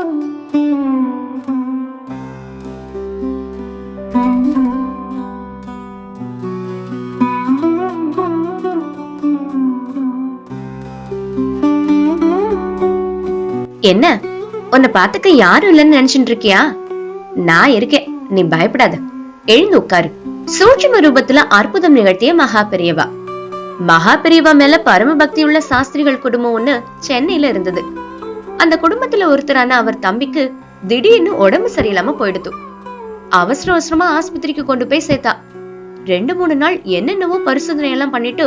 என்ன? உன்னை பாத்துக்க யாரும் இல்லைன்னு நினைச்சிட்டு இருக்கியா? நான் இருக்கேன். நீ பயப்படாத. எழுந்து உட்காரு. சூட்சும ரூபத்துல அற்புதம் நிகழ்த்திய மகா பெரியவா மகா பெரியவா மேல பரம பக்தி உள்ள சாஸ்திரிகள் குடும்பம் ஒண்ணு சென்னையில இருந்தது. அந்த குடும்பத்துல ஒருத்தரான அவர் தம்பிக்கு திடீர்னு உடம்பு சரியில்லாம போயிடுது அவசர அவசரமா ஆஸ்பத்திரிக்கு கொண்டு போய் சேர்த்தா. ரெண்டு மூணு நாள் என்னென்னவோ பரிசோதனை எல்லாம் பண்ணிட்டு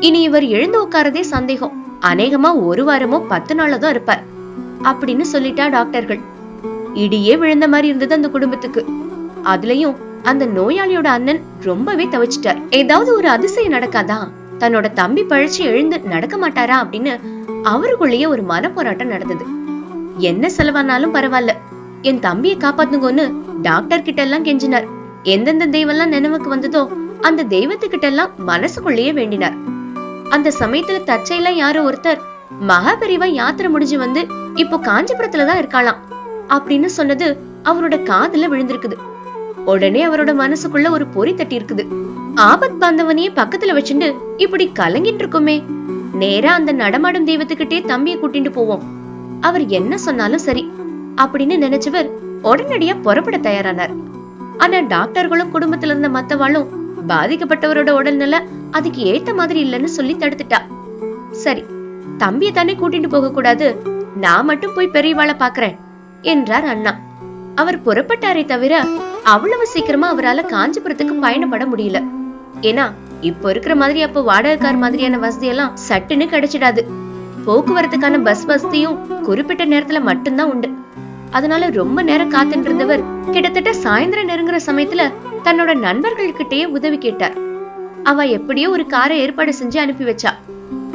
இனி இவர் எழுந்து உட்காரதே சந்தேகம். அநேகமா ஒரு வாரமோ பத்து நாளோ தான் இருப்பார். அப்படின்னு சொல்லிட்டா டாக்டர்கள். இடியே விழுந்த மாதிரி இருந்தது அந்த குடும்பத்துக்கு. அதுலயும் அந்த நோயாளியோட அண்ணன் ரொம்பவே தவிச்சிட்டார். ஏதாவது ஒரு அதிசயம் நடக்காதா? தன்னோட தம்பி பழிச்சு எழுந்து நடக்க மாட்டாரா? அப்படின்னு அவருக்குள்ளேயே ஒரு மனப்போராட்டம் நடந்தது. என்ன செலவானாலும் பரவாயில்ல. என் தம்பியை காப்பாத்துங்கன்னு டாக்டர் கிட்ட எல்லாம் கெஞ்சினார். எந்தெந்த தெய்வம்லாம் நினைவுக்கு வந்ததோ அந்த தெய்வத்துக்கிட்ட எல்லாம் மனசுக்குள்ளேயே வேண்டினார். அந்த சமயத்துல தற்செயலா யாரோ ஒருத்தர் மகாபெரிவா யாத்திரை முடிஞ்சு வந்து இப்போ காஞ்சிபுரத்துலதான் இருக்காளாம் அப்படின்னு சொன்னது அவரோட காதுல விழுந்திருக்குது. உடனே அவரோட மனசுக்குள்ள ஒரு பொறி தட்டி இருக்குது ஆபத் பாந்தவனையே பக்கத்துல வச்சுண்டு இப்படி கலங்கிட்டு இருக்குமே. நேரா அந்த நடமாடும் தெய்வத்துக்கிட்டே தம்பியை கூட்டிட்டு போவோம். அவர் என்ன சொன்னாலும் சரி. அப்படின்னு நினைச்சவர் உடனடியா புறப்பட தயாரானார். ஆனா டாக்டர்களும் குடும்பத்துல இருந்த மத்தவாளும் பாதிக்கப்பட்டவரோட உடல்நிலை அதுக்கு ஏத்த மாதிரி இல்லைன்னு சொல்லி தடுத்துட்டா. சரி தம்பியை தானே கூட்டிட்டு போக கூடாது. நான் மட்டும் போய் பெரியவாளை பாக்குறேன் என்றார் அண்ணா. அவர் புறப்பட்டாரே தவிர அவ்வளவு சீக்கிரமா அவரால காஞ்சிபுரத்துக்கு பயணப்பட முடியல. ஏன்னா இப்போ இருக்கிற மாதிரி அப்போ வாடகைக்கார் மாதிரியான வசதி எல்லாம் சட்டுன்னு கிடைச்சிடாது. போக்குவரத்துக்கான பஸ் வசதியும் குறிப்பிட்ட நேரத்துல மட்டும்தான் உண்டு. அதனால ரொம்ப நேரம் காத்துட்டு இருந்தவர் கிட்டத்தட்ட சாயந்தரம் நெருங்குற சமயத்துல தன்னோட நண்பர்கள் கிட்டயே உதவி கேட்டார். அவ எப்படியோ ஒரு காரை ஏற்பாடு செஞ்சு அனுப்பி வச்சா.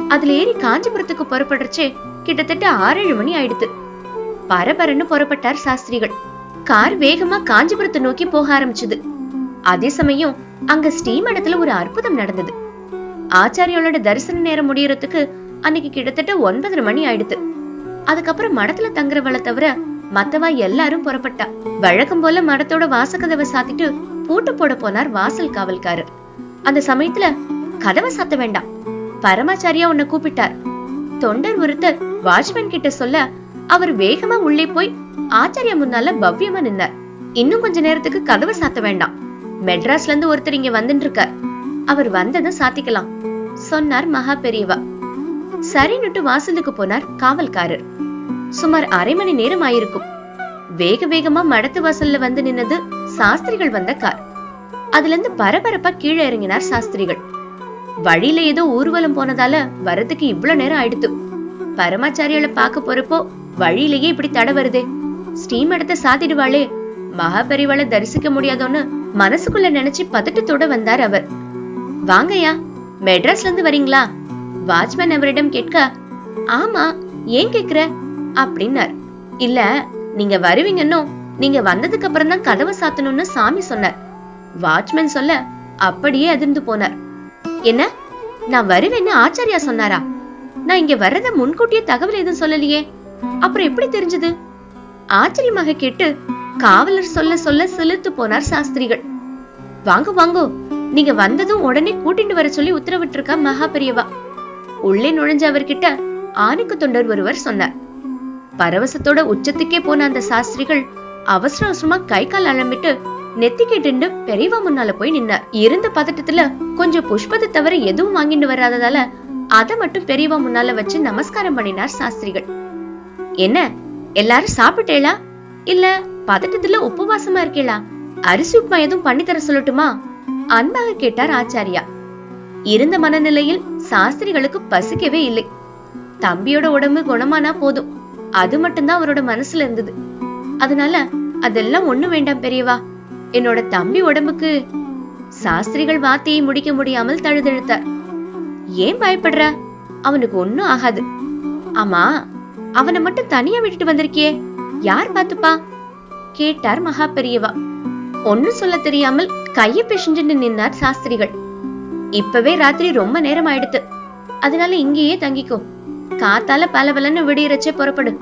அதுல ஏறி காஞ்சிபுரத்துக்கு புறப்படுறச்சே கிட்டத்தட்ட ஆறு ஏழு மணி ஆயிடுத்து பரபரன்னு புறப்பட்டார் சாஸ்திரிகள். கார் வேகமா காஞ்சிபுரத்தை நோக்கி போக ஆரம்பிச்சது. அதே சமயம் அங்க ஸ்ரீமடத்துல ஒரு அற்புதம் நடந்தது. ஆச்சாரியோட தரிசன நேரம் முடியறதுக்கு அன்னைக்கு கிட்டத்தட்ட ஒன்பதரை மணி ஆயிடுத்து. அதுக்கப்புறம் மடத்துல தங்குறவளை தவிர மத்தவா எல்லாரும் புறப்பட்டா. வழக்கம் போல மடத்தோட வாசக்கதவை சாத்திட்டு பூட்டு போட போனார் வாசல் காவல்காரர். அந்த சமயத்துல கதவை சாத்த வேண்டாம். பரமாச்சாரியா உன்னை கூப்பிட்டார். தொண்டர் ஒருத்தர் வாட்ச்மேன் கிட்ட சொல்ல அவர் வேகமா உள்ளே போய் ஆச்சாரியா முன்னால பவ்யமா நின்னார். இன்னும் கொஞ்ச நேரத்துக்கு கதவை சாத்த வேண்டாம். மெட்ராஸ்ல இருந்து ஒருத்தர் இங்க வந்துட்டு இருக்கார் அவர் வந்ததும் சாத்திக்கலாம் சொன்னார் மகா பெரியவா. சரின்னுட்டு வாசலுக்கு போனார் காவல்காரர். சுமார் அரை மணி நேரம் ஆயிருக்கும். வேக வேகமா மடத்து வாசல்ல வந்து நின்னது சாஸ்திரிகள் வந்த கார். அதுல இருந்து பரபரப்பா கீழே இறங்கினார் சாஸ்திரிகள். வழியில ஏதோ ஊர்வலம் போனதால வரதுக்கு இவ்வளவு நேரம் ஆயிடுத்து. பரமாச்சாரியால பாக்க போறப்போ வழியிலேயே இப்படி தடை வருதே. ஸ்ரீம் இடத்த சாத்திடுவாளே மகாபெரிவாளை தரிசிக்க முடியாதோன்னு மனசுக்குள்ள நினைச்சு பதட்டத்தோட வந்தார் அவர். வாங்கய்யா மெட்ராஸ்ல இருந்து வரீங்களா? வாட்ச்மேன் அவரிடம் கேட்க ஆமா ஏன் கேக்குற அப்படின்னார். இல்ல நீங்க வருவீங்கன்னோ நீங்க வந்ததுக்கு அப்புறம் தான் கதவை சாத்தணும்னு சாமி சொன்னார். வாட்ச்மேன் சொல்ல அப்படியே அதிர்ந்து போனார். என்ன? நான் வருவேன்னு ஆச்சாரியா சொன்னாரா? நான் இங்க வர்றத முன்கூட்டியே தகவல் எதுவும் சொல்லலையே. அப்புறம் எப்படி தெரிஞ்சது? ஆச்சரியமாக கேட்டு காவலர் சொல்ல சொல்ல சிலிர்த்து போனார் சாஸ்திரிகள். வாங்க வாங்கோ நீங்க வந்ததும் உடனே கூட்டிட்டு வர சொல்லி உத்தரவிட்டிருக்கா மகா பெரியவா. உள்ளே நுழைஞ்ச அவர்கிட்ட ஆணுக்கு தொண்டர் ஒருவர் சொன்னார். பரவசத்தோட உச்சத்துக்கே போன அந்த சாஸ்திரிகள் அவசர அவசரமா கை கால் அலம்பிட்டு நெத்தி பெரியவா முன்னால போய் நின்னார். இருந்த பதட்டத்துல கொஞ்சம் புஷ்பத்தை தவிர எதுவும் வாங்கிட்டு வராததால அதை மட்டும் பெரியவா முன்னால வச்சு நமஸ்காரம் பண்ணினார் சாஸ்திரிகள். என்ன எல்லாரும் சாப்பிட்டேளா? இல்ல பதட்டத்துல உபவாசமா இருக்கேளா? அரிசி உப்புமா எதுவும் பண்ணி தர சொல்லட்டுமா? அன்பாக கேட்டார் ஆச்சாரியா. இருந்த மனநிலையில் சாஸ்திரிகளுக்கு பசிக்கவே இல்லை. தம்பியோட உடம்பு குணமானா போதும். அது மட்டும்தான் அவரோட மனசுல இருந்தது. அதனால அதெல்லாம் ஒண்ணு வேண்டாம் பெரியவா. என்னோட தம்பி உடம்புக்கு சாஸ்திரிகள் வார்த்தையை முடிக்க முடியாமல் தழுதழுத்தார். ஏன் பயப்படுற? அவனுக்கு ஒன்னும் ஆகாது. ஆமா அவனை மட்டும் தனியா விட்டுட்டு வந்திருக்கியே. யார் பாத்துப்பா கேட்டார் மகா பெரியவா. ஒன்னும் சொல்ல தெரியாமல் கைய பிசைஞ்சுட்டு நின்னார் சாஸ்திரிகள். இப்பவே ராத்திரி ரொம்ப நேரம் ஆயிடுத்து. அதனால இங்கேயே தங்கிக்கோ. காத்தால பல பலன்னு விடியறச்சே புறப்படு.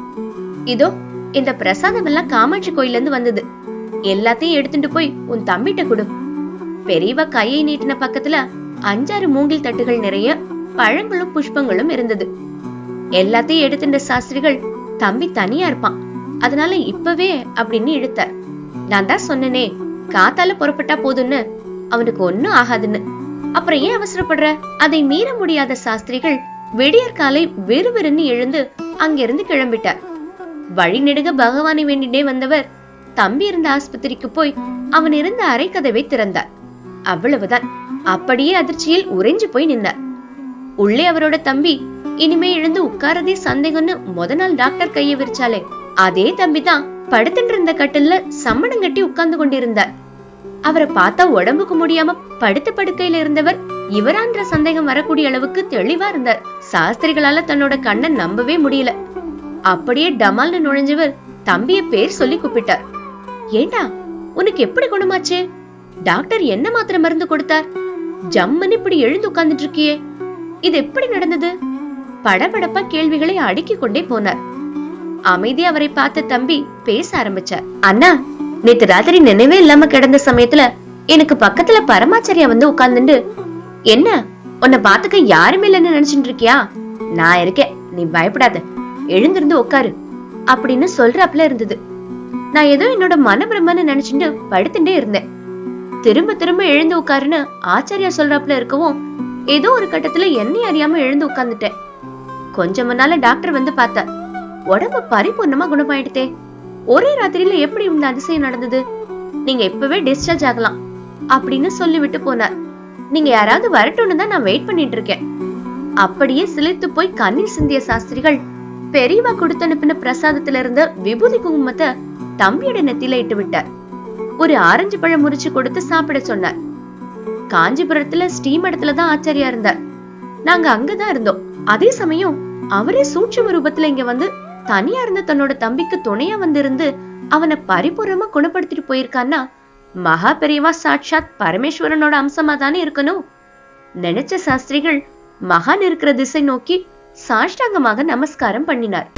இதோ இந்த பிரசாதம் எல்லாம் காமாட்சி கோயில்ல இருந்து வந்தது. எல்லாத்தையும் எடுத்துட்டு போய் உன் தம்பிட்ட கொடு. பெரியவா கையை நீட்டின பக்கத்துல அஞ்சாறு மூங்கில் தட்டுகள் நிறைய பழங்களும் புஷ்பங்களும் இருந்தது. எல்லாத்தையும் எடுத்துட்ட சாஸ்திரிகள் தம்பி தனியா இருப்பான். அதனால இப்பவே அப்படின்னு இழுத்தார். நான் தான் சொன்னனே காத்தால புறப்பட்டா போதும்னு. அவனுக்கு ஒண்ணும் ஆகாதுன்னு. அப்புறம் ஏன் அவசரப்படுற? அதை மீற முடியாத சாஸ்திரிகள் விடியற் காலை விறுவிறுன்னு எழுந்து அங்கிருந்து கிளம்பிட்டார். வழி நெடுக பகவானை வேண்டிட்டே வந்தவர் தம்பி இருந்த ஆஸ்பத்திரிக்கு போய் அவன் இருந்த அரை கதவை திறந்தார். அவ்வளவுதான். அப்படியே அதிர்ச்சியில் உறைஞ்சு போய் நின்னார். உள்ளே அவரோட தம்பி இனிமே எழுந்து உட்காரதே சந்தேகம்னு முத நாள் டாக்டர் கையை விரிச்சாலே அதே தம்பி தான் படுத்துட்டு இருந்த கட்டில்ல சம்மணம் கட்டி உட்கார்ந்து கொண்டிருந்தார். அவரை பார்த்தா உடம்புக்கு முடியாம படுத்த படுக்கையில இருந்தவர் இவரான்ற சந்தேகம் வரக்கூடிய அளவுக்கு தெளிவா இருந்தார். சாஸ்திரிகளால தன்னோட கண்ணை நம்பவே முடியல. அப்படியே டமால்னு நுழைஞ்சவர் தம்பிய பேர் சொல்லி கூப்பிட்டார். ஏண்டா உனக்கு எப்படி குணமாச்சு? டாக்டர் என்ன மாத்திரை மருந்து கொடுத்தார்? ஜம்முன்னு இப்படி எழுந்து உட்கார்ந்துட்டு இருக்கியே. இது எப்படி நடந்தது? படபடப்பா கேள்விகளை அடுக்கிக் கொண்டே போனார். அமைதி அவரை பார்த்த தம்பி பேச ஆரம்பிச்சார். அண்ணா நேத்து ராத்திரி நினைவே இல்லாம கிடந்த சமயத்துல எனக்கு பக்கத்துல பரமாச்சாரியா வந்து உட்கார்ந்துட்டு என்ன உன்னை பாத்துக்க யாருமே இல்லைன்னு நினைச்சிட்டு இருக்கியா? நான் இருக்கேன் நீ பயப்படாத. எழுந்திருந்து உட்காரு அப்படின்னு சொல்றாப்புல இருந்தது. நான் ஏதோ என்னோட மனபிரமன்னு நினைச்சுட்டு படுத்துட்டே இருந்தேன். திரும்ப திரும்ப எழுந்து உட்காருன்னு ஆச்சாரியா சொல்றாப்புல இருக்கவும் ஏதோ ஒரு கட்டத்துல என்னை அறியாம எழுந்து உட்கார்ந்துட்டேன். கொஞ்ச முன்னால டாக்டர் வந்து பார்த்தா உடம்பு பரிபூர்ணமா குணமாயிடுதே. ஒரே ராத்திரியில எப்படி இந்த அதிசயம் நடந்தது? நீங்க இப்பவே டிஸ்சார்ஜ் ஆகலாம் அப்படின்னு சொல்லிவிட்டு போனார். நீங்க யாராவது வரட்டும்னு தான் நான் வெயிட் பண்ணிட்டு இருக்கேன். அப்படியே சிலிர்த்து போய் கண்ணீர் சிந்திய சாஸ்திரிகள் பெரியவா கொடுத்து அனுப்பின பிரசாதத்துல இருந்த விபூதி குங்குமத்தை தம்பியோட நெத்தில இட்டு விட்டார். ஒரு ஆரஞ்சு பழம் முறிச்சு கொடுத்து சாப்பிட சொன்னார். காஞ்சிபுரத்துல ஸ்ரீமடத்துல தான் ஆச்சாரியா இருந்தார். நாங்க அங்கதான் இருந்தோம். அதே சமயம் அவரே சூட்சும ரூபத்துல இங்க வந்து தனியா இருந்த தன்னோட தம்பிக்கு துணையா வந்திருந்து அவனை பரிபூர்ணமா குணப்படுத்திட்டு போயிருக்கான்னா மகா பெரியவா சாட்சாத் பரமேஸ்வரனோட அம்சமா தானே இருக்கணும்? நினைச்ச சாஸ்திரிகள் மகான் இருக்கிற திசை நோக்கி சாஷ்டாங்கமாக நமஸ்காரம் பண்ணினார்.